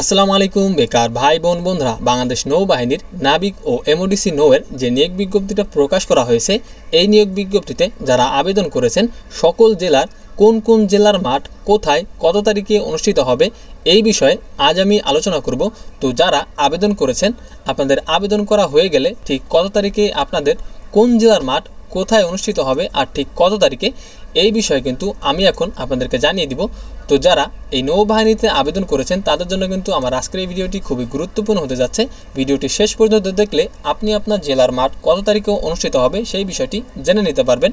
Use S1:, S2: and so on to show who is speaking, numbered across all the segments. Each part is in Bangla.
S1: আসসালামু আলাইকুম, বেকার ভাই, বোন, বন্ধুরা। বাংলাদেশ নৌবাহিনীর নাবিক ও এমওডিসি নৌয়ের যে নিয়োগ বিজ্ঞপ্তিটা প্রকাশ করা হয়েছে, এই নিয়োগ বিজ্ঞপ্তিতে যারা আবেদন করেছেন, সকল জেলার কোন কোন জেলার মাঠ কোথায়, কত তারিখে অনুষ্ঠিত হবে, এই বিষয়ে আজ আমি আলোচনা করব। তো যারা আবেদন করেছেন, আপনাদের আবেদন করা হয়ে গেলে ঠিক কত তারিখে আপনাদের কোন জেলার মাঠ কোথায় অনুষ্ঠিত হবে আর ঠিক কত তারিখে, এই বিষয়ে কিন্তু আমি এখন আপনাদেরকে জানিয়ে দিব। তো যারা এই নৌবাহিনীতে আবেদন করেছেন, তাদের জন্য কিন্তু আমার আজকের এই ভিডিওটি খুবই গুরুত্বপূর্ণ হতে যাচ্ছে। ভিডিওটি শেষ পর্যন্ত দেখলে আপনি আপনার জেলার মাঠ কত তারিখে অনুষ্ঠিত হবে সেই বিষয়টি জেনে নিতে পারবেন।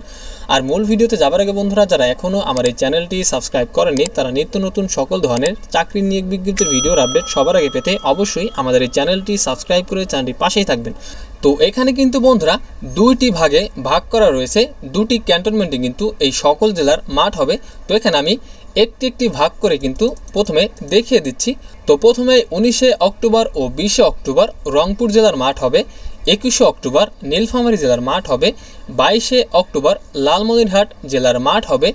S1: আর মূল ভিডিওতে যাবার আগে বন্ধুরা, যারা এখনও আমার এই চ্যানেলটি সাবস্ক্রাইব করেননি, তারা নিত্য নতুন সকল ধরনের চাকরির নিয়োগ বিজ্ঞপ্তির ভিডিওর আপডেট সবার আগে পেতে অবশ্যই আমাদের এই চ্যানেলটি সাবস্ক্রাইব করে চ্যানেলটি পাশেই থাকবেন। তো এখানে কিন্তু বন্ধুরা, দুইটি ভাগে ভাগ করা রয়েছে, দুটি ক্যান্টনমেন্টে কিন্তু এই সকল জেলার মাঠ হবে। তো এখানে আমি একটি একটি ভাগ করে কিন্তু প্রথমে দেখিয়ে দিচ্ছি। তো প্রথমে উনিশে অক্টোবর ও বিশে অক্টোবর রংপুর জেলার মাঠ হবে, একুশে অক্টোবর নীলফামারী জেলার মাঠ হবে, বাইশে অক্টোবর লালমনিরহাট জেলার মাঠ হবে,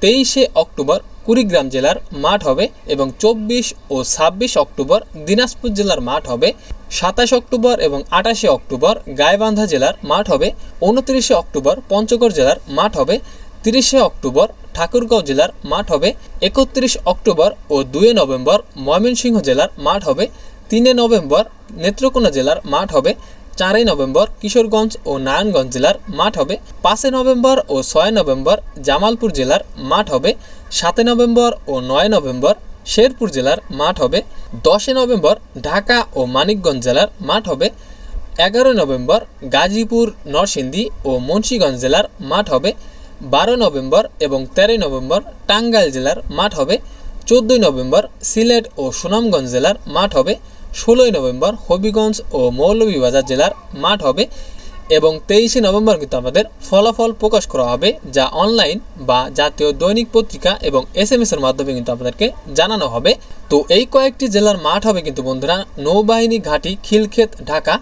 S1: তেইশে অক্টোবর কুড়িগ্রাম জেলার মাঠ হবে এবং চব্বিশ ও ছাব্বিশ অক্টোবর দিনাজপুর জেলার মাঠ হবে, সাতাশ অক্টোবর এবং আঠাশে অক্টোবর গাইবান্ধা জেলার মাঠ হবে, উনত্রিশে অক্টোবর পঞ্চগড় জেলার মাঠ হবে তিরিশে অক্টোবর ঠাকুরগাঁও জেলার মাঠ হবে। একত্রিশ অক্টোবর ও দুই নভেম্বর ময়মনসিংহ জেলার মাঠ হবে। তিনে নভেম্বর নেত্রকোনা জেলার মাঠ হবে। চারই নভেম্বর কিশোরগঞ্জ ও নারায়ণগঞ্জ জেলার মাঠ হবে। পাঁচই নভেম্বর ও ছয় নভেম্বর জামালপুর জেলার মাঠ হবে। সাতই নভেম্বর ও নয় নভেম্বর শেরপুর জেলার মাঠ হবে। দশই নভেম্বর ঢাকা ও মানিকগঞ্জ জেলার মাঠ হবে। এগারোই নভেম্বর গাজীপুর, নরসিংদী ও মুন্সীগঞ্জ জেলার মাঠ হবে। বারো নভেম্বর এবং তেরোই নভেম্বর টাঙ্গাইল জেলার মাঠ হবে, চোদ্দোই নভেম্বর সিলেট ও সুনামগঞ্জ জেলার মাঠ হবে, ষোলোই নভেম্বর হবিগঞ্জ ও মৌলভীবাজার জেলার মাঠ হবে এবং তেইশে নভেম্বর কিন্তু আমাদের ফলাফল প্রকাশ করা হবে যা অনলাইন বা জাতীয় দৈনিক পত্রিকা এবং এস এম এর মাধ্যমে কিন্তু আপনাদেরকে জানানো হবে। তো এই কয়েকটি জেলার মাঠ হবে কিন্তু বন্ধুরা, নৌবাহিনী ঘাঁটি, খিলক্ষেত, ঢাকা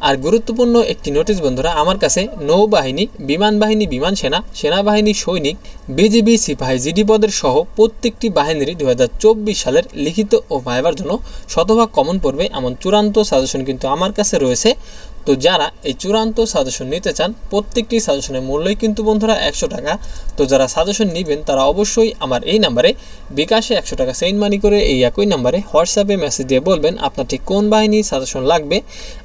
S1: আর গুরুত্বপূর্ণ একটি নোটিশ, বন্ধুরা, আমার কাছে নৌবাহিনী বিমান বাহিনী বিমান সেনা, সেনাবাহিনী, সৈনিক, বিজিবি, সিপাহী, জিডি পদের সহ প্রত্যেকটি বাহিনীরই দু হাজার চব্বিশ সালের লিখিত ও ভাইবার জন্য শতভাগ কমন পড়বে এমন চূড়ান্ত সাজেশন কিন্তু আমার কাছে রয়েছে। তো যারা এই চূড়ান্ত সাজেশন নিতে চান, প্রত্যেকটি সাজেশনের মূল্যই কিন্তু বন্ধুরা একশো টাকা। তো যারা সাজেশন নেবেন, তারা অবশ্যই আমার এই নাম্বারে বিকাশে একশো টাকা সেন্ড মানি করে এই একই নাম্বারে হোয়াটসঅ্যাপে মেসেজ দিয়ে বলবেন আপনার ঠিক কোন বাহিনীর সাজেশন লাগবে।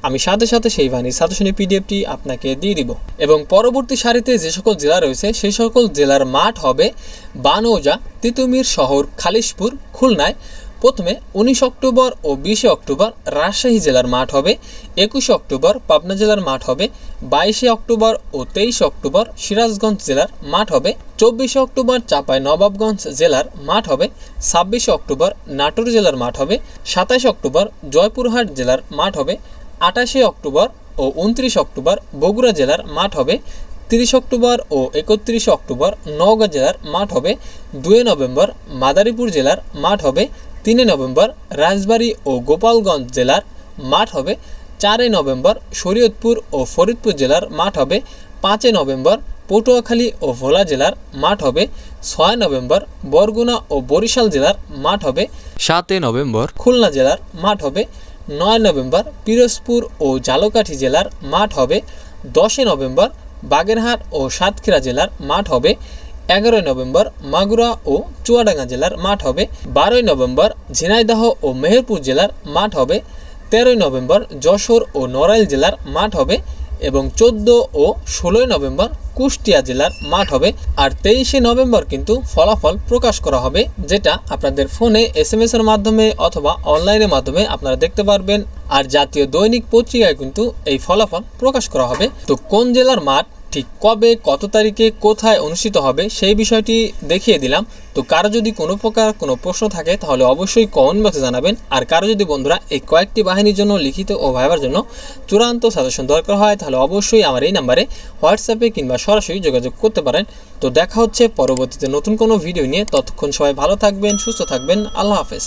S1: আমি সাথে সাথে সেই বাহিনীর সাজেশনের পিডিএফটি আপনাকে দিয়ে দিব। এবং পরবর্তী সারিতে যে সকল জেলা রয়েছে, সেই সকল জেলার মাঠ হবে বানৌজা, তিতুমির শহর, খালিশপুর, খুলনায়। প্রথমে উনিশ অক্টোবর ও বিশে অক্টোবর রাজশাহী জেলার মাঠ হবে, একুশে অক্টোবর পাবনা জেলার মাঠ হবে, বাইশে অক্টোবর ও তেইশে অক্টোবর সিরাজগঞ্জ জেলার মাঠ হবে, চব্বিশে অক্টোবর চাপাই নবাবগঞ্জ জেলার মাঠ হবে, ছাব্বিশে অক্টোবর নাটোর জেলার মাঠ হবে, সাতাশে অক্টোবর জয়পুরহাট জেলার মাঠ হবে, আঠাশে অক্টোবর ও উনত্রিশ অক্টোবর বগুড়া জেলার মাঠ হবে, তিরিশ অক্টোবর ও একত্রিশে অক্টোবর নওগাঁ জেলার মাঠ হবে দুই নভেম্বর মাদারীপুর জেলার মাঠ হবে তিনে নভেম্বর রাজবাড়ী ও গোপালগঞ্জ জেলার মাঠ হবে চারই নভেম্বর শরীয়তপুর ও ফরিদপুর জেলার মাঠ হবে পাঁচই নভেম্বর পটুয়াখালী ও ভোলা জেলার মাঠ হবে ছয় নভেম্বর বরগুনা ও বরিশাল জেলার মাঠ হবে সাতই নভেম্বর খুলনা জেলার মাঠ হবে নয় নভেম্বর পিরোজপুর ও ঝালকাঠি জেলার মাঠ হবে দশই নভেম্বর বাগেরহাট ও সাতক্ষীরা জেলার মাঠ হবে এগারোই নভেম্বর মাগুরা ও চুয়াডাঙ্গা জেলার মাঠ হবে। বারোই নভেম্বর ঝিনাইদহ ও মেহেরপুর জেলার মাঠ হবে। তেরোই নভেম্বর যশোর ও নড়াইল জেলার মাঠ হবে এবং চোদ্দ ও ষোলোই নভেম্বর কুষ্টিয়া জেলার মাঠ হবে। আর তেইশে নভেম্বর কিন্তু ফলাফল প্রকাশ করা হবে, যেটা আপনাদের ফোনে এস এম এর মাধ্যমে অথবা অনলাইনের মাধ্যমে আপনারা দেখতে পারবেন। আর জাতীয় দৈনিক পত্রিকায় কিন্তু এই ফলাফল প্রকাশ করা হবে। তো কোন জেলার মাঠ ঠিক কবে, কত তারিখে, কোথায় অনুষ্ঠিত হবে সেই বিষয়টি দেখিয়ে দিলাম। তো কারও যদি কোনো প্রকার কোনো প্রশ্ন থাকে, তাহলে অবশ্যই কমেন্ট বক্সে জানাবেন। আর কারও যদি বন্ধুরা এই কয়েকটি বাহিনীর জন্য লিখিত ও ভাইবার জন্য চূড়ান্ত সাজেশন দরকার হয়, তাহলে অবশ্যই আমার এই নাম্বারে হোয়াটসঅ্যাপে কিংবা সরাসরি যোগাযোগ করতে পারেন। তো দেখা হচ্ছে পরবর্তীতে নতুন কোনো ভিডিও নিয়ে। ততক্ষণ সবাই ভালো থাকবেন, সুস্থ থাকবেন। আল্লাহ হাফেজ।